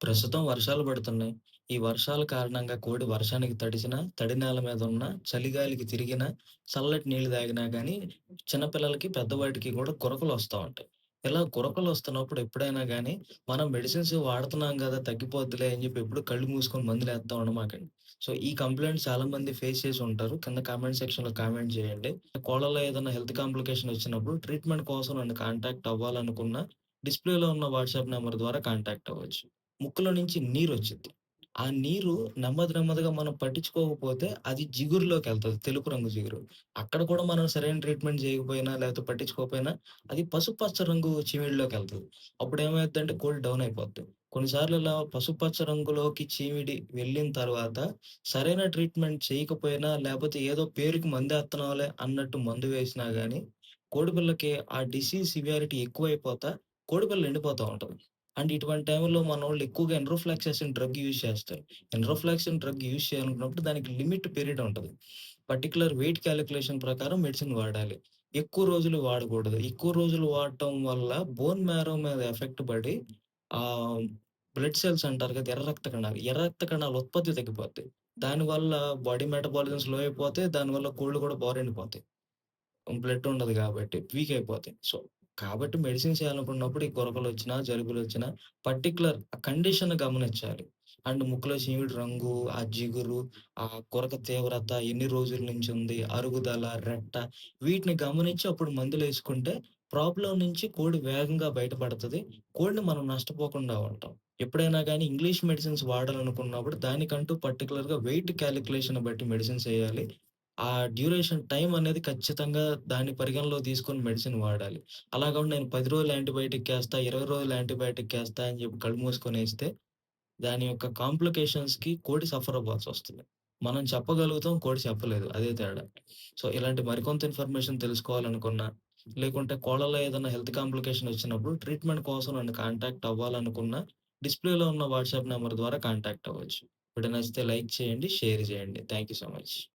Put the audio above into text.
ప్రస్తుతం వర్షాలు పడుతున్నాయి. ఈ వర్షాల కారణంగా కోడి వర్షానికి తడిసినా, తడి నేల మీద ఉన్నా, చలిగాలికి తిరిగినా, చల్లటి నీళ్ళు తాగినా గానీ, చిన్న పిల్లలకి, పెద్దవాటికి కూడా గురకలొస్తా ఉంటాయి. ఇలా గురకలొస్తున్నప్పుడు ఎప్పుడైనా గానీ, మనం మెడిసిన్స్ వాడుతున్నాం గదా! తగ్గిపోద్దిలే అని జెప్పి ఎప్పుడు కళ్ళు మూసుకొని మందులేత్తా ఉండమాకండి. సో, ఈ కంప్లెయింట్ చాలామంది ఫేస్ చేసి ఉంటారు. కింద కామెంట్ సెక్షన్‌లో కామెంట్ చేయండి. కోళ్ళలో ఏదైనా హెల్త్ కాంప్లికేషన్ వచ్చినప్పుడు ట్రీట్మెంట్ కోసం నన్ను కాంటాక్ట్ అవ్వాలనుకున్న, డిస్‌ప్లేలో ఉన్న వాట్సాప్ నంబర్ ద్వారా కాంటాక్ట్ అవ్వచ్చు. ముక్కులో నుంచి నీరు వచ్చింది ఆ నీరు నెమ్మది నెమ్మదిగా మనం పట్టించుకోకపోతే అది జిగురులోకి వెళ్తుంది తెలుపు రంగు జిగురు. అక్కడ కూడా మనం సరైన ట్రీట్మెంట్ చేయకపోయినా, లేకపోతే పట్టించుకోకపోయినా అది పసుపచ్చ రంగు చీమిడిలోకి వెళ్తుంది చీమిడిలోకెళ్తది. అంటే కోల్డ్ డౌన్ అయిపోద్ది. కొన్నిసార్లు ఇలా పసుపచ్చ రంగులోకి చీమిడి వెళ్ళిన తర్వాత సరైన ట్రీట్మెంట్ చేయకపోయినా, లేకపోతే ఏదో పేరుకి మందేత్తన్నాంలే అన్నట్టు మందు వేసినా కానీ కోడిపిల్లకి ఆ డిసీజ్ సివియారిటీ ఎక్కువైపోతా, కోడిపిల్ల ఎండిపోతూ ఉంటుంది అండ్ ఇటువంటి టైంలో మన వాళ్ళు ఎక్కువగా ఎన్రోఫ్లాక్సేషన్ డ్రగ్ యూజ్ చేస్తారు. ఎన్రోఫ్లాక్సిన్ డ్రగ్ యూజ్ చేయాలనుకున్నప్పుడు దానికి లిమిట్ పీరియడ్ ఉంటుంది పర్టిక్యులర్ వెయిట్ క్యాలిక్యులేషన్ ప్రకారం మెడిసిన్ వాడాలి. ఎక్కువ రోజులు వాడకూడదు. ఎక్కువ రోజులు వాడటం వల్ల బోన్ మ్యారో మీద ఎఫెక్ట్ పడి ఆ బ్లడ్ సెల్స్ అంటారు కదా! ఎర్ర రక్త కణాలు. ఎర్ర రక్త కణాలు ఉత్పత్తి తగ్గిపోతాయి దానివల్ల బాడీ మెటబాలిజం స్లో అయిపోతే, దానివల్ల కోళ్ళు కూడా బోర్ ఎండిపోతాయి బ్లడ్ ఉండదు కాబట్టి వీక్ అయిపోతాయి. సో, కాబట్టి మెడిసిన్స్ చేయాలనుకున్నప్పుడు ఈ కొరకలు వచ్చినా జలుబులు వచ్చినా పర్టికులర్ ఆ కండిషన్ గమనించాలి. అండ్ ముక్కులో చీమిడి రంగు, ఆ జిగురు, ఆ కొరక తీవ్రత, ఎన్ని రోజుల నుంచి ఉంది, అరుగుదల, రెట్ట వీటిని గమనించి అప్పుడు మందులు వేసుకుంటే ప్రాబ్లం నుంచి కోడి వేగంగా బయటపడుతుంది కోడిని మనం నష్టపోకుండా ఉంటాం. ఎప్పుడైనా కానీ ఇంగ్లీష్ మెడిసిన్స్ వాడాలనుకున్నప్పుడు దానికంటూ పర్టికులర్గా వెయిట్ క్యాలిక్యులేషన్ బట్టి మెడిసిన్స్ వేయాలి ఆ డ్యూరేషన్ టైం అనేది ఖచ్చితంగా దాన్ని పరిగణలో తీసుకొని మెడిసిన్ వాడాలి. అలా కాకుండా నేను 10 రోజులు యాంటీబయోటిక్ ఏస్తా, 20 రోజులు యాంటీబయాటిక్ ఏస్తా అని చెప్పి కళ్ళు మూసుకొనేస్తే, దాని యొక్క కాంప్లికేషన్స్‌కి కోడి సఫర్ అవ్వాల్సొస్తది. మనం చెప్పగలుగుతాం, కోడి చెప్పలేదు. అదే తేడా. సో, ఇలాంటి మరికొంత ఇన్ఫర్మేషన్ తెలుసుకోవాలనుకున్నా, లేకుంటే కోళ్ళలో ఏదైనా హెల్త్ కాంప్లికేషన్ వచ్చినప్పుడు ట్రీట్మెంట్ కోసం నన్ను కాంటాక్ట్ అవ్వాలనుకున్నా, డిస్‌ప్లేలో ఉన్న వాట్సాప్ నంబర్ ద్వారా కాంటాక్ట్ అవ్వచ్చు. వీడియో నచ్చితే లైక్ చేయండి, షేర్ చేయండి. Thank you so much.